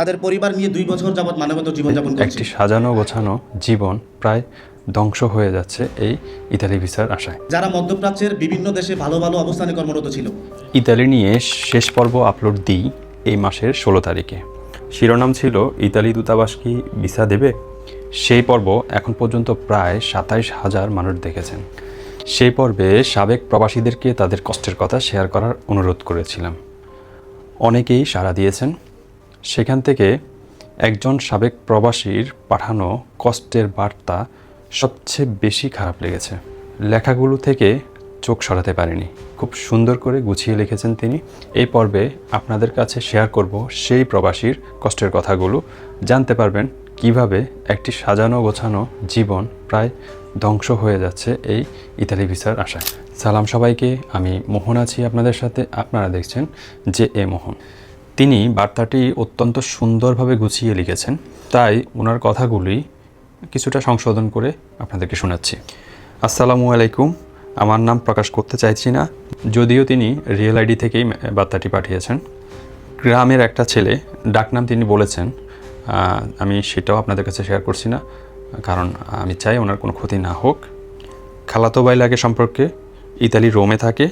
তাদের পরিবার নিয়ে দুই বছর যাবৎ মানবত জীবনযাপন করছে। একটি সাজানো গোছানো জীবন প্রায় ধ্বংস হয়ে যাচ্ছে এই ইতালি ভিসার আশায়। যারা মধ্যপ্রাচ্যের বিভিন্ন দেশে ভালো ভালো অবস্থানে কর্মরত ছিল। ইতালি নিয়ে শেষ পর্ব আপলোড দিই এই মাসের ষোলো তারিখে। শিরোনাম ছিল ইতালি দূতাবাস কি ভিসা দেবে? সেই পর্ব এখন পর্যন্ত প্রায় সাতাইশ হাজার মানুষ দেখেছেন। সেই পর্বে সাবেক প্রবাসীদেরকে তাদের কষ্টের কথা শেয়ার করার অনুরোধ করেছিলাম। অনেকেই সাড়া দিয়েছেন সেখান থেকে একজন সাবেক প্রবাসীর পাঠানো কষ্টের বার্তা সবচেয়ে বেশি খারাপ লেগেছে। লেখাগুলো থেকে চোখ সরাতে পারেনি। খুব সুন্দর করে গুছিয়ে লিখেছেন তিনি। এই পর্বে আপনাদের কাছে শেয়ার করব সেই প্রবাসীর কষ্টের কথাগুলো। জানতে পারবেন কীভাবে একটি সাজানো গোছানো জীবন প্রায় ধ্বংস হয়ে যাচ্ছে এই ইতালি ভিসার আশায়। সালাম সবাইকে। আমি মোহন আছি আপনাদের সাথে। আপনারা দেখছেন যে এ মোহন। তিনি বার্তাটি অত্যন্ত সুন্দরভাবে গুছিয়ে লিখেছেন। তাই ওনার কথাগুলি কিছুটা সংশোধন করে আপনাদেরকে শোনাচ্ছি। আসসালামু আলাইকুম, আমার নাম প্রকাশ করতে চাইছি না, যদিও তিনি রিয়েল আইডি থেকেই বার্তাটি পাঠিয়েছেন। গ্রামের একটা ছেলে ডাকনাম তিনি বলেছেন আমি সেটাও আপনাদের কাছে শেয়ার করছি না, কারণ আমি চাই ওনার কোনো ক্ষতি না হোক। খালাতো ভাই লাগে সম্পর্কে, ইতালি রোমে থাকে,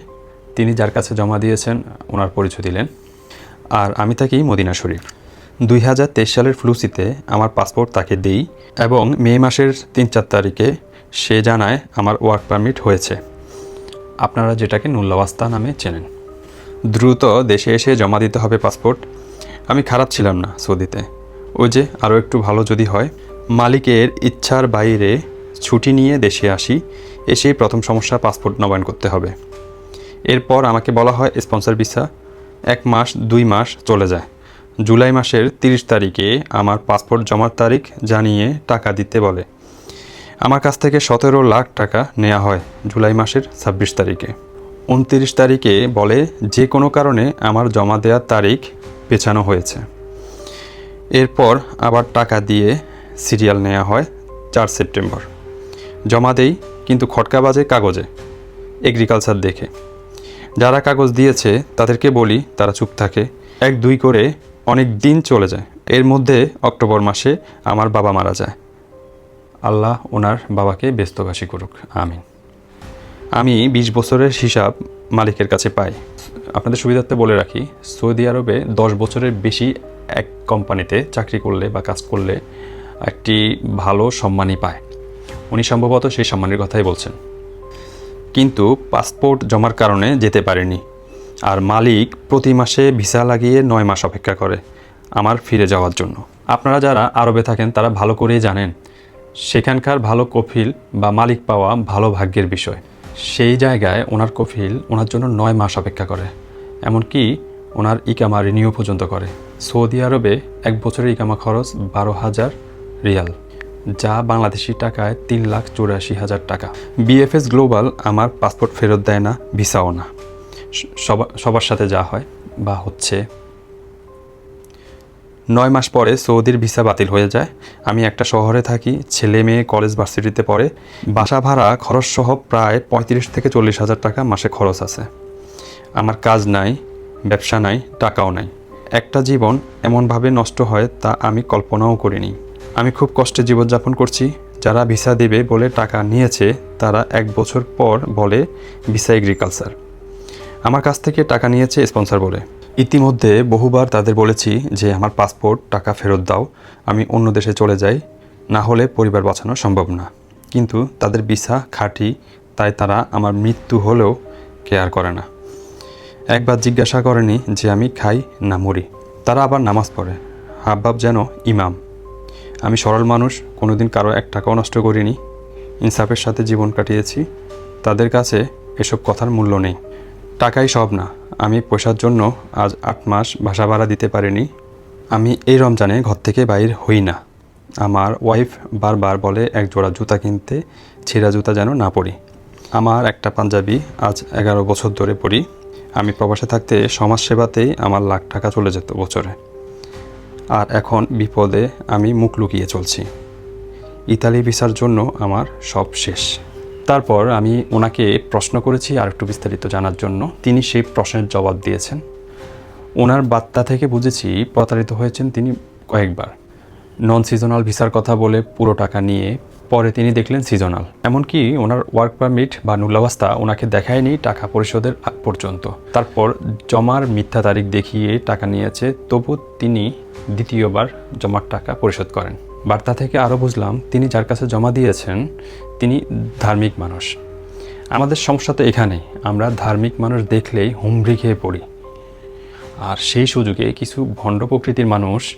তিনি যার কাছে জমা দিয়েছেন, ওনার পরিচয় দিলেন। আর আমি থাকি মদিনা শরীফ। দুই হাজার তেইশ সালের ফ্লুসিতে আমার পাসপোর্ট তাকে দিই এবং মে মাসের তিন চার তারিখে সে জানায় আমার ওয়ার্ক পারমিট হয়েছে। আপনারা যেটাকে নুল্লাবাস্তা নামে চেনেন। দ্রুত দেশে এসে জমা দিতে হবে পাসপোর্ট। আমি খারাপ ছিলাম না সৌদিতে। ওই যে আরও একটু ভালো যদি হয়। মালিকের ইচ্ছার বাইরে ছুটি নিয়ে দেশে আসি, এসেই প্রথম সমস্যা পাসপোর্ট নবায়ন করতে হবে। এরপর আমাকে বলা হয় স্পন্সর ভিসা। এক মাস, দুই মাস চলে যায়। জুলাই মাসের তিরিশ তারিখে আমার পাসপোর্ট জমার তারিখ জানিয়ে টাকা দিতে বলে। আমার কাছ থেকে সতেরো লাখ টাকা নেওয়া হয় জুলাই মাসের ছাব্বিশ তারিখে। উনত্রিশ তারিখে বলে, যে কোনো কারণে আমার জমা দেওয়ার তারিখ পেছানো হয়েছে। এরপর আবার টাকা দিয়ে সিরিয়াল নেওয়া হয় চার সেপ্টেম্বর। জমা দেই, কিন্তু খটকা বাজে কাগজে। এগ্রিকালচার দেখে। যারা কাগজ দিয়েছে, তাদেরকে বলি, তারা চুপ থাকে। এক দুই করে অনেক দিন চলে যায়। এর মধ্যে অক্টোবর মাসে আমার বাবা মারা যায়। আল্লাহ ওনার বাবাকে ব্যস্তবাসী করুক। আমিন। আমি বিশ বছরের হিসাব মালিকের কাছে পাই। আপনাদের সুবিধার্থে বলে রাখি, সৌদি আরবে দশ বছরের বেশি এক কোম্পানিতে চাকরি করলে বা কাজ করলে একটি ভালো সম্মানই পায়। উনি সম্ভবত সেই সম্মানের কথাই বলছেন। কিন্তু পাসপোর্ট জমার কারণে যেতে পারেনি। আর মালিক প্রতি মাসে ভিসা লাগিয়ে নয় মাস অপেক্ষা করে আমার ফিরে যাওয়ার জন্য। আপনারা যারা আরবে থাকেন, তারা ভালো করেই জানেন, সেখানকার ভালো কফিল বা মালিক পাওয়া ভালো ভাগ্যের বিষয়। সেই জায়গায় ওনার কফিল ওনার জন্য নয় মাস অপেক্ষা করে, এমনকি ওনার ইকামা রিনিউ পর্যন্ত করে। সৌদি আরবে এক বছরের ইকামা খরচ বারো হাজার রিয়াল। যা বাংলাদেশি টাকায় তিন লাখ চুরাশি হাজার টাকা। বিএফএস গ্লোবাল আমার পাসপোর্ট ফেরত দেয় না, ভিসাও না। সবার সাথে যা হয় বা হচ্ছে। নয় মাস পরে সৌদির ভিসা বাতিল হয়ে যায়। আমি একটা শহরে থাকি, ছেলে মেয়ে কলেজ ভার্সিটিতে পড়ে। বাসা ভাড়া খরচ সহ প্রায় পঁয়ত্রিশ থেকে চল্লিশ হাজার টাকা মাসে খরচ আছে। আমার কাজ নাই, ব্যবসা নাই, টাকাও নাই। একটা জীবন এমনভাবে নষ্ট হয় তা আমি কল্পনাও করিনি। আমি খুব কষ্টে জীবনযাপন করছি। যারা ভিসা দেবে বলে টাকা নিয়েছে, তারা এক বছর পর বলে, ভিসা এগ্রিকালচার। আমার কাছ থেকে টাকা নিয়েছে স্পন্সর বলে। ইতিমধ্যে বহুবার তাদের বলেছি যে, আমার পাসপোর্ট, টাকা ফেরত দাও, আমি অন্য দেশে চলে যাই। না হলে পরিবার বাঁচানো সম্ভব না। কিন্তু তাদের ভিসা খাঁটি, তাই তারা আমার মৃত্যু হলেও কেয়ার করে না। একবার জিজ্ঞাসা করেনি যে, আমি খাই না মরি? তারা আবার নামাজ পড়ে। হাবভাব যেন ইমাম। আমি সরল মানুষ, কোনোদিন কারও এক টাকাও নষ্ট করিনি। ইনসাফের সাথে জীবন কাটিয়েছি। তাদের কাছে এসব কথার মূল্য নেই। টাকাই সব না, আমি পয়সার জন্য আজ আট মাস বাসা ভাড়া দিতে পারিনি। আমি এই রমজানে ঘর থেকে বাইর হই না। আমার ওয়াইফ বারবার বলে, এক জোড়া জুতা কিনতে ছেঁড়া জুতা যেন না পরি। আমার একটা পাঞ্জাবি আজ এগারো বছর ধরে পড়ি আমি প্রবাসে থাকতে সমাজ সেবাতেই আমার লাখ টাকা চলে যেত বছরে। আর এখন বিপদে আমি মুখ লুকিয়ে চলছি। ইতালি ভিসার জন্য আমার সব শেষ। তারপর আমি ওনাকে প্রশ্ন করেছি আর একটু বিস্তারিত জানার জন্য। তিনি সেই প্রশ্নের জবাব দিয়েছেন। ওনার বার্তা থেকে বুঝেছি প্রতারিত হয়েছেন তিনি কয়েকবার। নন সিজনাল ভিসার কথা বলে পুরো টাকা নিয়ে পরে তিনি দেখলেন সিজনাল এমনকি ওনার ওয়ার্ক পারমিট বা নুলাবস্থা ওনাকে দেখায়নি টাকা পরিশোধের পর্যন্ত। তারপর জমার মিথ্যা তারিখ দেখিয়ে টাকা নিয়েছে, তবু তিনি দ্বিতীয়বার জমার টাকা পরিশোধ করেন। বার্তা থেকে আরও বুঝলাম, তিনি যার কাছে জমা দিয়েছেন, তিনি ধার্মিক মানুষ। আমাদের সমস্যা তো এখানেই, আমরা ধার্মিক মানুষ দেখলেই হুমড়ি খেয়ে পড়ি। আর সেই সুযোগে কিছু ভণ্ড প্রকৃতির মানুষ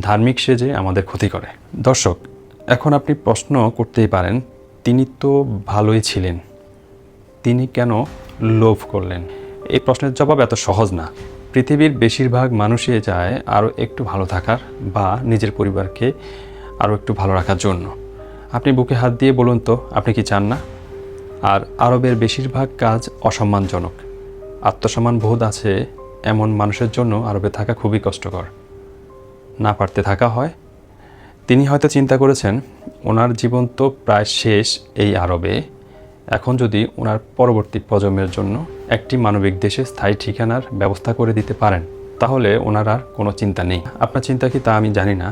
ধার্মিক সেজে আমাদের ক্ষতি করে। দর্শক এখন আপনি প্রশ্ন করতেই পারেন, তিনি তো ভালোই ছিলেন। তিনি কেন লোভ করলেন? এই প্রশ্নের জবাব এত সহজ না। পৃথিবীর বেশিরভাগ মানুষই চায় আরও একটু ভালো থাকার বা নিজের পরিবারকে আরও একটু ভালো রাখার জন্য। আপনি বুকে হাত দিয়ে বলুন তো, আপনি কি চান না? আর আরবের বেশিরভাগ কাজ অসম্মানজনক। আত্মসম্মান বোধ আছে এমন মানুষের জন্য আরবে থাকা খুবই কষ্টকর। না পারতে থাকা হয় তিনি হয়তো চিন্তা করেছেন, ওনার জীবন তো প্রায় শেষ এই আরবে। এখন যদি ওনার পরবর্তী প্রজন্মের জন্য একটি মানবিক দেশে স্থায়ী ঠিকানার ব্যবস্থা করে দিতে পারেন, তাহলে ওনার আর কোনো চিন্তা নেই। আপনার চিন্তা কি তা আমি জানি না,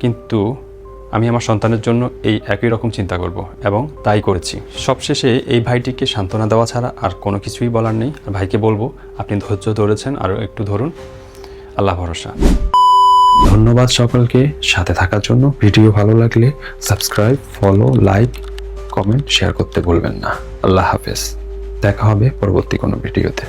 কিন্তু আমি আমার সন্তানের জন্য এই একই রকম চিন্তা করব এবং তাই করেছি। সবশেষে এই ভাইটিকে সান্ত্বনা দেওয়া ছাড়া আর কোনো কিছুই বলার নেই। আর ভাইকে বলব, আপনি ধৈর্য ধরেছেন, আরও একটু ধরুন। আল্লাহ ভরসা। ধন্যবাদ সকলকে সাথে থাকার জন্য। ভিডিও ভালো লাগলে subscribe, follow, like, comment, share করতে ভুলবেন না। আল্লাহ হাফেজ। দেখা হবে পরবর্তী কোনো ভিডিওতে।